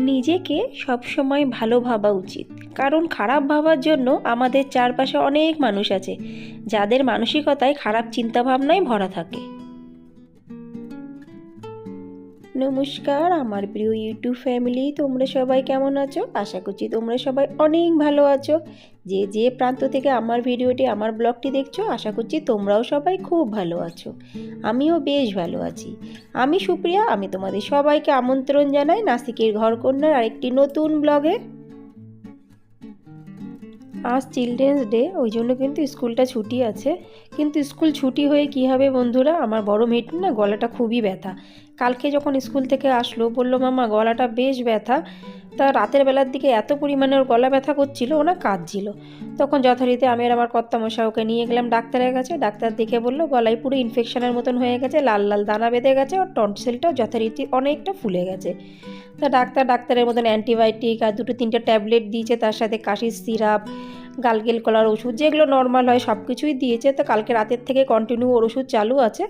নিজেকে সবসময় ভালো ভাবা উচিত। কারণ খারাপ ভাবার জন্য আমাদের চারপাশে অনেক মানুষ আছে, যাদের মানসিকতায় খারাপ চিন্তাভাবনায় ভরা থাকে। নমস্কার, আমার প্রিয় ইউটিউব ফ্যামিলি, তোমরা সবাই কেমন আছো? আশা করছি তোমরা সবাই অনেক ভালো আছো। যে যে প্রান্ত থেকে আমার ভিডিওটি, আমার ব্লগটি দেখছ, আশা করছি তোমরাও সবাই খুব ভালো আছো। আমিও বেশ ভালো আছি। আমি সুপ্রিয়া, আমি তোমাদের সবাইকে আমন্ত্রণ জানাই নাসিকের ঘরকন্যার আরেকটি নতুন ব্লগে। আজ চিলড্রেন্স ডে, ওই জন্য কিন্তু স্কুলটা ছুটি আছে। কিন্তু স্কুল ছুটি হয়ে কী হবে বন্ধুরা? আমার বড় মেয়েটির না গলাটা খুবই ব্যথা। কালকে যখন স্কুল থেকে আসলো, বলল, মামা, গলাটা বেশ ব্যথা। তা রাতের বেলার দিকে এত পরিমাণে ওর গলা ব্যথা করছিল ওনা কাঁদছিল। তখন যথারীতি আমি আর আমার কর্তামশা ওকে নিয়ে গেলাম ডাক্তারের কাছে। ডাক্তার দেখে বলল, গলায় পুরো ইনফেকশনের মতন হয়ে গেছে, লাল লাল দানা বেঁধে গেছে আর টনসিলটাও যথারীতি অনেকটা ফুলে গেছে। তা ডাক্তার ডাক্তারের মতন অ্যান্টিবায়োটিক আর দুটো তিনটে ট্যাবলেট দিয়েছে, তার সাথে কাশির সিরাপ গালগেল কলার ওষুধ, যেগুলো নর্মাল হয় সব কিছুই দিয়েছে। তো কালকে রাতের থেকে কন্টিনিউ ওর ওষুধ চালু আছে।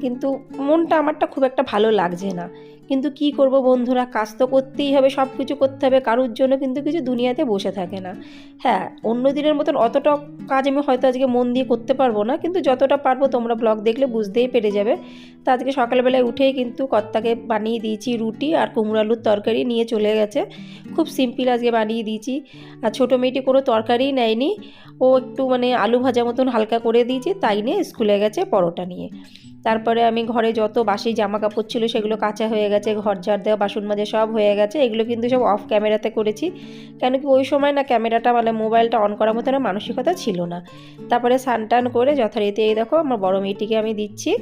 কিন্তু মনটা আমারটা খুব একটা ভালো লাগছে না। কিন্তু কি করব বন্ধুরা? কাজ তো করতেই হবে সব কিছু করতে হবে। কারোর জন্য কিন্তু কিছু দুনিয়াতে বসে থাকে না। হ্যাঁ অন্য দিনের মতন অতটা কাজ আমি হয়তো আজকে মন দিয়ে করতে পারব না, কিন্তু যতটা পারব তোমরা ব্লগ দেখলে বুঝতেই পেরে যাবে। তো আজকে সকালবেলায় উঠেই কিন্তু কর্তাকে বানিয়ে দিয়েছি রুটি আর কুমড়ো আলুর তরকারি নিয়ে চলে গেছে। খুব সিম্পল আজকে বানিয়ে দিয়েছি। আর ছোটো মেয়েটি কোনো তরকারিই নেয়নি। ও একটু মানে আলু ভাজা মতন হালকা করে দিয়েছি, তাই নিয়ে স্কুলে গেছে পরোটা নিয়ে। তারপরে আমি ঘরে যত বাসি জামা কাপড় ছিল সেগুলো কাঁচা হয়ে গেছে। ঘর ঝাড় দেওয়া, বাসন মাজা সব হয়ে গেছে। এগুলো কিন্তু সব অফ ক্যামেরাতে করেছি। কেন কি ওই সময় না ক্যামেরাটা মানে মোবাইলটা অন করার মতো না, মানসিকতা ছিল না। তারপরে স্নান করে যথারীতি এই দেখো আমার বড় মেয়েটিকে আমি দিচ্ছি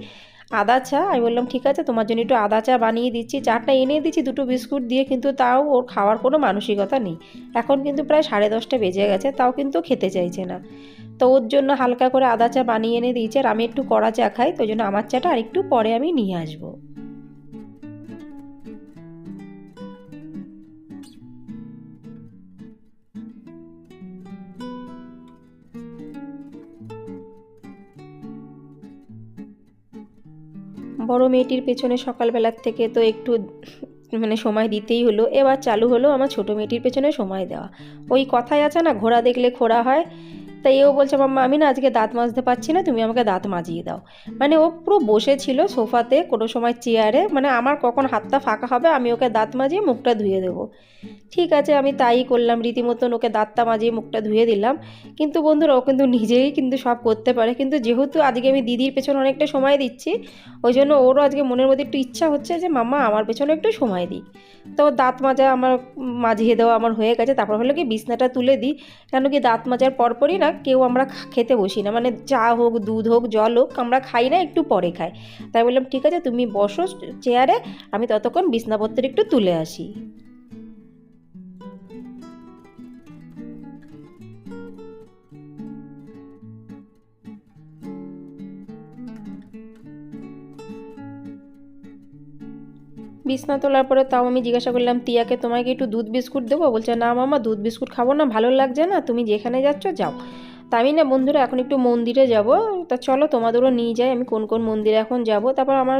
আদা চা। আমি বললাম, ঠিক আছে, তোমার জন্য একটু আদা চা বানিয়ে দিচ্ছি। চাটা এনে দিচ্ছি দুটো বিস্কুট দিয়ে, কিন্তু তাও ওর খাওয়ার কোনো মানসিকতা নেই। এখন কিন্তু প্রায় সাড়ে দশটা বেজে গেছে, তাও কিন্তু খেতে চাইছে না। তো ওর জন্য হালকা করে আদা চা বানিয়ে এনে দিয়েছে। আর আমি একটু কড়া চা খাই, তো জন্য আমার চাটা আর একটু পরে আমি নিয়ে আসব। বড় মেয়েটির পেছনে সকালবেলার থেকে তো একটু মানে সময় দিতেই হলো। এবার চালু হলো আমার ছোটো মেয়েটির পেছনে সময় দেওয়া। ওই কথাই আছে না, ঘোড়া দেখলে খোড়া হয়। তাই ও বলছে, মাম্মা, আমি না আজকে দাঁত মাজতে পারছি না, তুমি আমাকে দাঁত মাজিয়ে দাও। মানে ও পুরো বসে ছিল সোফাতে কোনো সময় চেয়ারে মানে আমার কখন হাতটা ফাঁকা হবে, আমি ওকে দাঁত মাজিয়ে মুখটা ধুয়ে দেবো। ঠিক আছে, আমি তাই করলাম, রীতিমতন ওকে দাঁতটা মাজিয়ে মুখটা ধুয়ে দিলাম। কিন্তু বন্ধুরা, ও কিন্তু নিজেই কিন্তু সব করতে পারে। কিন্তু যেহেতু আজকে আমি দিদির পেছনে অনেকটা সময় দিচ্ছি, ওই জন্য ওরও আজকে মনের মধ্যে একটু ইচ্ছা হচ্ছে যে, মাম্মা, আমার পেছনে একটু সময় দিই। তো দাঁত মাজা আমার, মাজিয়ে দেওয়া আমার হয়ে গেছে। তারপর হলো কি, বিছনাটা তুলে দিই। কেন কি, দাঁত মাজার পরপরই না কেউ আমরা খেতে বসি না। মানে চা হোক, দুধ হোক, জল হোক, আমরা খাই না, একটু পরে খাই। তাই বললাম, ঠিক আছে, তুমি বসো চেয়ারে, আমি ততক্ষণ বিছনাপত্র একটু তুলে আসি। বিছনা তোলার পরে তাও আমি জিজ্ঞাসা করলাম, তিয়াকে তোমাকে একটু দুধ বিস্কুট দেবো? বলছে, না মামা, দুধ বিস্কুট খাব না, ভালো লাগছে না, তুমি যেখানে যাচ্ছ যাও। তা আমি না বন্ধুরা এখন একটু মন্দিরে যাব, তা চলো তোমাদেরও নিয়ে যাই, আমি কোন কোন মন্দিরে এখন যাব। তারপর আমার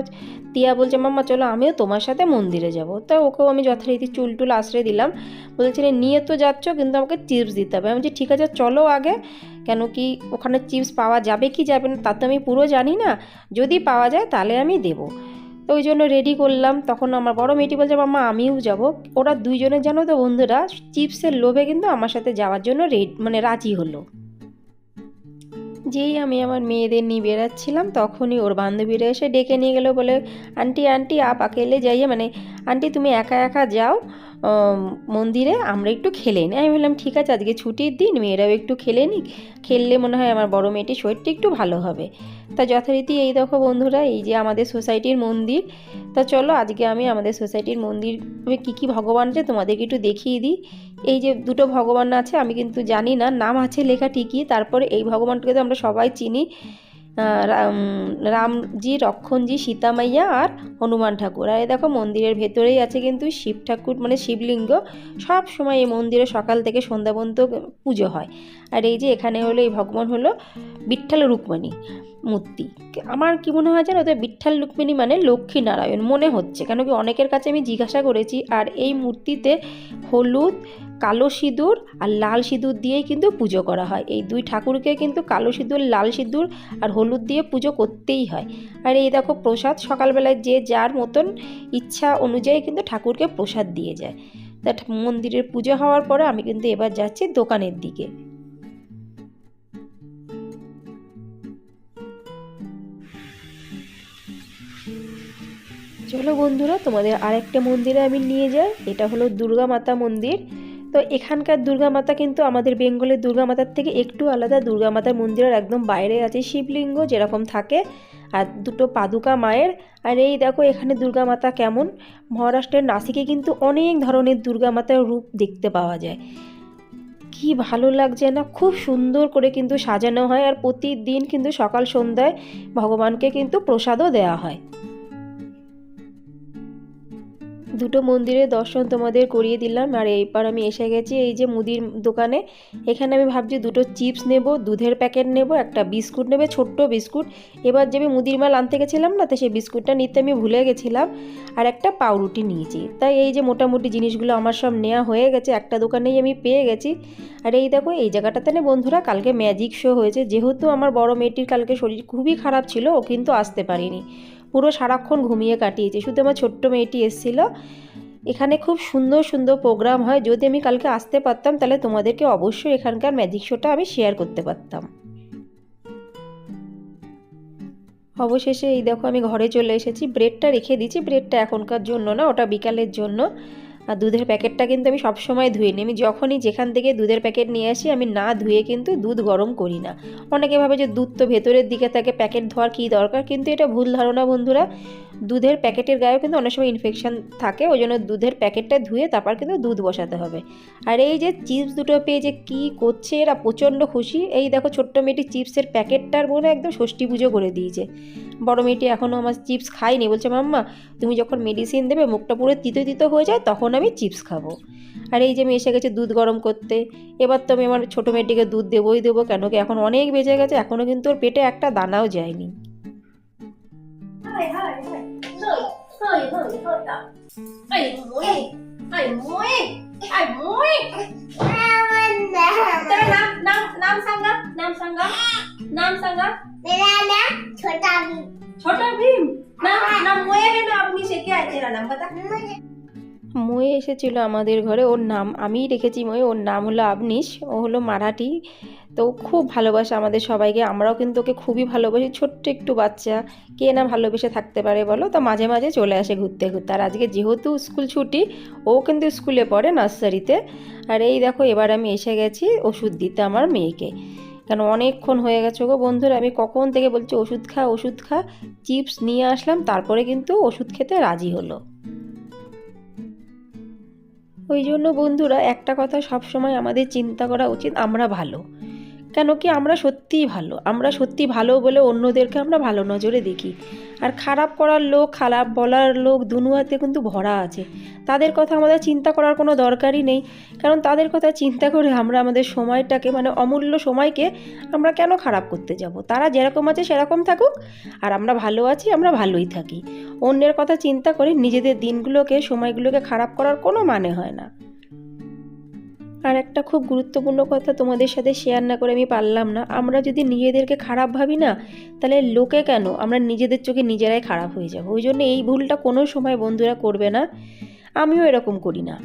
তিয়া বলছে, মাম্মা, চলো আমিও তোমার সাথে মন্দিরে যাব। তা ওকেও আমি যথারীতি চুল টুল আশ্রয় দিলাম। বলছিলেন নিয়ে তো যাচ্ছ, কিন্তু আমাকে চিপস দিতে হবে। আমি বলছি, ঠিক আছে, চলো আগে। কেন কি ওখানে চিপস পাওয়া যাবে কি যাবে না, তা তো আমি পুরো জানি না। যদি পাওয়া যায় তাহলে আমি দেবো। তো ওই জন্য রেডি করলাম। তখন আমার বড় মেয়েটি বলছে মামা আমিও যাব। ওরা দুইজনের, জানো তো বন্ধুরা, চিপসের লোভে কিন্তু আমার সাথে যাওয়ার জন্য রেড মানে রাজি হলো। যেই আমি আমার মেয়েদের নিয়ে বেরাচ্ছিলাম তখনই ওর বান্ধবীরা এসে ডেকে নিয়ে গেলো বলে, আন্টি আন্টি, আপ আকেলে যাইয়ে? মানে আন্টি, তুমি একা একা যাও মন্দিরে আমরা একটু খেলে নিই। আমি বললাম ঠিক আছে, আজকে ছুটির দিন, মেয়েরাও একটু খেলে নিক। খেললে মনে হয় আমার বড় মেয়েটির শরীরটা একটু ভালো হবে। তা যথারীতি এই দেখো বন্ধুরা, এই যে আমাদের সোসাইটির মন্দির। তা চলো, আজকে আমি আমাদের সোসাইটির মন্দির কী কী ভগবান আছে তোমাদেরকে একটু দেখিয়ে দিই। এই যে দুটো ভগবান আছে, আমি কিন্তু জানি না, নাম আছে লেখা ঠিকই, তারপরে এই ভগবানটাকে তো আমরা সবাই চিনি। রামজি লক্ষণজি সীতামাইয়া আর হনুমান ঠাকুর। আর এই দেখো মন্দিরের ভেতরেই আছে কিন্তু শিব ঠাকুর মানে শিবলিঙ্গ। সব সময় এই মন্দিরে সকাল থেকে সন্ধ্যা পর্যন্ত পুজো হয়। আর এই যে এখানে হলো, এই ভগবান হলো বিঠ্ঠল রুক্মণী মূর্তি। আমার কি মনে হয় জানো ওদের বিঠ্ঠল রুক্মিণী মানে লক্ষ্মী নারায়ণ মনে হচ্ছে। কেন কি অনেকের কাছে আমি জিজ্ঞাসা করেছি, আর এই মূর্তিতে হলুদ কালো সিঁদুর আর লাল সিঁদুর দিয়েই কিন্তু পুজো করা হয়। এই দুই ঠাকুরকে কিন্তু কালো সিঁদুর, লাল সিঁদুর আর হলুদ দিয়ে পুজো করতেই হয়। আর এই দেখো প্রসাদ, সকালবেলায় যে যার মতন ইচ্ছা অনুযায়ী কিন্তু ঠাকুরকে প্রসাদ দিয়ে যায়। তা মন্দিরের পুজো হওয়ার পরে আমি কিন্তু এবার যাচ্ছি দোকানের দিকে। চলো বন্ধুরা, তোমাদের আরেকটা মন্দিরে আমি নিয়ে যাই। এটা হলো দুর্গা মাতা মন্দির। তো এখানকার দুর্গা মাতা কিন্তু আমাদের বেঙ্গলের দুর্গা মাতার থেকে একটু আলাদা। দুর্গা মাতার মন্দিরের একদম বাইরে আছে শিবলিঙ্গ যেরকম থাকে, আর দুটো পাদুকা মায়ের। আর এই দেখো এখানে দুর্গা মাতা কেমন? মহারাষ্ট্রের নাসিকে কিন্তু অনেক ধরনের দুর্গা মাতার রূপ দেখতে পাওয়া যায়। কি ভালো লাগছে না? খুব সুন্দর করে কিন্তু সাজানো হয়, আর প্রতিদিন কিন্তু সকাল সন্ধ্যায় ভগবানকে কিন্তু প্রসাদও দেওয়া হয়। দুটো মন্দিরের দর্শন তোমাদের করিয়ে দিলাম। আর এইবার আমি এসে গেছি এই যে মুদির দোকানে। এখানে আমি ভাবছি দুটো চিপস নেব, দুধের প্যাকেট নেব, একটা বিস্কুট নেবে, ছোট্ট বিস্কুট। এবার যে আমি মুদির মাল আনতে গেছিলাম না, তো সেই বিস্কুটটা নিতে আমি ভুলে গেছিলাম। আর একটা পাউরুটি নিয়েছি। তাই এই যে মোটামুটি জিনিসগুলো আমার সব নেওয়া হয়ে গেছে, একটা দোকানেই আমি পেয়ে গেছি। আর এই দেখো, এই জায়গাটাতে না বন্ধুরা, কালকে ম্যাজিক শো হয়েছে। যেহেতু আমার বড় মেয়েটির কালকে শরীর খুবই খারাপ ছিল, ও কিন্তু আসতে পারিনি। পুরো সারাক্ষণ ঘুমিয়ে কাটিয়েছি। শুধু আমার ছোট্ট মেয়েটি এসেছিল। এখানে খুব সুন্দর সুন্দর প্রোগ্রাম হয়। যদি আমি কালকে আসতে পারতাম, তাহলে তোমাদেরকে অবশ্যই এখানকার ম্যাজিক শোটা আমি শেয়ার করতে পারতাম। অবশেষে এই দেখো, আমি ঘরে চলে এসেছি। ব্রেডটা রেখে দিয়েছি ব্রেডটা এখনকার জন্য না, ওটা বিকালের জন্য। আর দুধের প্যাকেটটা কিন্তু আমি সবসময় ধুয়ে নিই আমি যখনই যেখান থেকে দুধের প্যাকেট নিয়ে আসি, আমি না ধুয়ে কিন্তু দুধ গরম করি না। অনেকে ভাবে যে দুধ তো ভেতরের দিকে থাকে, প্যাকেট ধোয়ার কী দরকার? কিন্তু এটা ভুল ধারণা বন্ধুরা। দুধের প্যাকেটের গায়েও কিন্তু অনেক সময় ইনফেকশন থাকে, ওই জন্য দুধের প্যাকেটটা ধুয়ে তারপর কিন্তু দুধ বসাতে হবে। আর এই যে চিপস দুটো পেয়ে যে কী করছে, এরা প্রচণ্ড খুশি। এই দেখো ছোট্ট মেয়েটি চিপসের প্যাকেটটার মনে একদম ষষ্ঠী পুজো করে দিয়েছে। বড় মেয়েটি এখনও আমার চিপস খায়নি, বলছে, মাম্মা, তুমি যখন মেডিসিন দেবে, মুখটা পুরো তিতো তিতো হয়ে যায়, তখন আমি চিপস খাব। আর এই যে আমি এসে গেছে দুধ গরম করতে। এবার তো আমি আমার ছোটো মেয়েটিকে দুধ দেবোই দেবো, কেন কি এখন অনেক বেজে গেছে এখনও কিন্তু ওর পেটে একটা দানাও যায়নি। Hej, hej, hej. Hej, hej, hej, hej. Aj, moi. Aj, moi. Aj, moi. तेरा नाम नाम नाम सांगा नाम सांगा नाम सांगा मेरा नाम छोटा भी छोटा भीम नाम नाम मोये है ना अपनी से क्या है तेरा नाम बता मुझे ময়ে এসেছিল আমাদের ঘরে ওর নাম আমিই রেখেছি ময়ে ওর নাম হলো আবনিশ ও হলো মারাঠি তো খুব ভালোবাসে আমাদের সবাইকে। আমরাও কিন্তু ওকে খুবই ভালোবাসি। ছোট্ট একটু বাচ্চা। কে না ভালোবেসে থাকতে পারে বলো? তো মাঝে মাঝে চলে আসে ঘুরতে ঘুরতে। আর আজকে যেহেতু স্কুল ছুটি, ও কিন্তু স্কুলে পড়ে নার্সারিতে। আর এই দেখো, এবার আমি এসে গেছি ওষুধ দিতে আমার মেয়েকে। কেন অনেকক্ষণ হয়ে গেছে গো বন্ধুরা, আমি কখন থেকে বলছি, ওষুধ খা ওষুধ খা। চিপস নিয়ে আসলাম, তারপরে কিন্তু ওষুধ খেতে রাজি হলো। ওই জন্য বন্ধুরা, একটা কথা সবসময় আমাদের চিন্তা করা উচিত, আমরা ভালো। কেন কি আমরা সত্যিই ভালো? আমরা সত্যি ভালো বলে অন্যদেরকে আমরা ভালো নজরে দেখি। আর খারাপ করার লোক, খারাপ বলার লোক দুনুয়াতে কিন্তু ভরা আছে। তাদের কথা আমাদের চিন্তা করার কোনো দরকারই নেই। কারণ তাদের কথা চিন্তা করে আমরা আমাদের সময়টাকে মানে অমূল্য সময়কে আমরা কেন খারাপ করতে যাব? তারা যেরকম আছে সেরকম থাকুক। আর আমরা ভালো আছি, আমরা ভালোই থাকি। অন্যের কথা চিন্তা করে নিজেদের দিনগুলোকে, সময়গুলোকে খারাপ করার কোনো মানে হয় না। আর একটা খুব গুরুত্বপূর্ণ কথা তোমাদের সাথে শেয়ার না করে আমি পারলাম না। আমরা যদি নিজেদেরকে খারাপ ভাবি না, তাহলে লোকে কেন? আমরা নিজেদের চোখে নিজেরাই খারাপ হয়ে যাব। ওই জন্য এই ভুলটা কোনো সময় বন্ধুরা করবে না। আমিও এরকম করি না।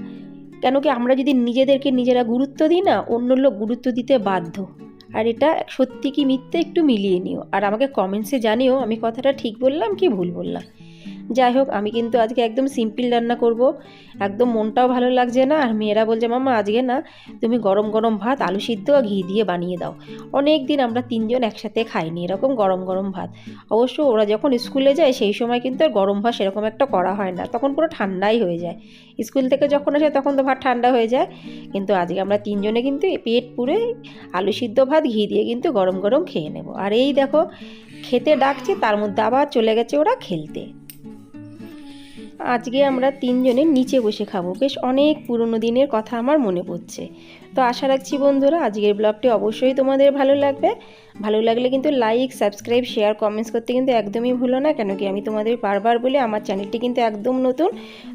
কেন কি আমরা যদি নিজেদেরকে নিজেরা গুরুত্ব দিই না, অন্য লোক গুরুত্ব দিতে বাধ্য। আর এটা সত্যি কি মিথ্যে একটু মিলিয়ে নিও। আর আমাকে কমেন্টসে জানিও, আমি কথাটা ঠিক বললাম কি ভুল বললাম। যাই হোক, আমি কিন্তু আজকে একদম সিম্পল রান্না করব। একদম মনটাও ভালো লাগছে না, আর মেয়েরা বলছে মামা আজকে না তুমি গরম গরম ভাত, আলু সিদ্ধ আর ঘি দিয়ে বানিয়ে দাও। অনেক দিন আমরা তিনজন একসাথে খাইনি, এরকম গরম গরম ভাত। অবশ্য ওরা যখন স্কুলে যায়, সেই সময় কিন্তু আর গরম ভাত সেরকম একটা করা হয় না, তখন পুরো ঠান্ডাই হয়ে যায়। স্কুল থেকে যখন আসে, তখন তো ভাত ঠান্ডা হয়ে যায়। কিন্তু আজকে আমরা তিনজনে কিন্তু পেট পুরে আলু সিদ্ধ ভাত, ঘি দিয়ে কিন্তু গরম গরম খেয়ে নেব। আর এই দেখো, খেতে ডাকছে, তার মধ্যে আবার চলে গেছে ওরা খেলতে। আজকে আমরা তিনজনে নিচে বসে খাব। বেশ অনেক পুরনো দিনের কথা আমার মনে পড়ছে। তো আশা রাখছি বন্ধুরা, আজকের ব্লগটি অবশ্যই তোমাদের ভালো লাগবে। ভালো লাগলে কিন্তু লাইক সাবস্ক্রাইব শেয়ার কমেন্টস করতে কিন্তু একদমই ভুলো না কেন কি আমি তোমাদের বারবার বলে, আমার চ্যানেলটি কিন্তু একদম নতুন।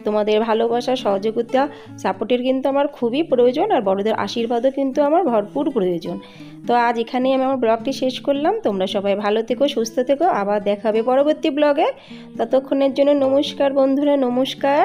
তোমাদের ভালোবাসা, সহযোগিতা সাপোর্টের কিন্তু আমার খুবই প্রয়োজন, আর বড়দের আশীর্বাদও কিন্তু আমার ভরপুর প্রয়োজন। তো আজ এখানেই আমি আমার ব্লগটি শেষ করলাম। তোমরা সবাই ভালো থেকো, সুস্থ থেকো, আবার দেখাবে পরবর্তী ব্লগে ততক্ষণের জন্য নমস্কার বন্ধুরা, নমস্কার।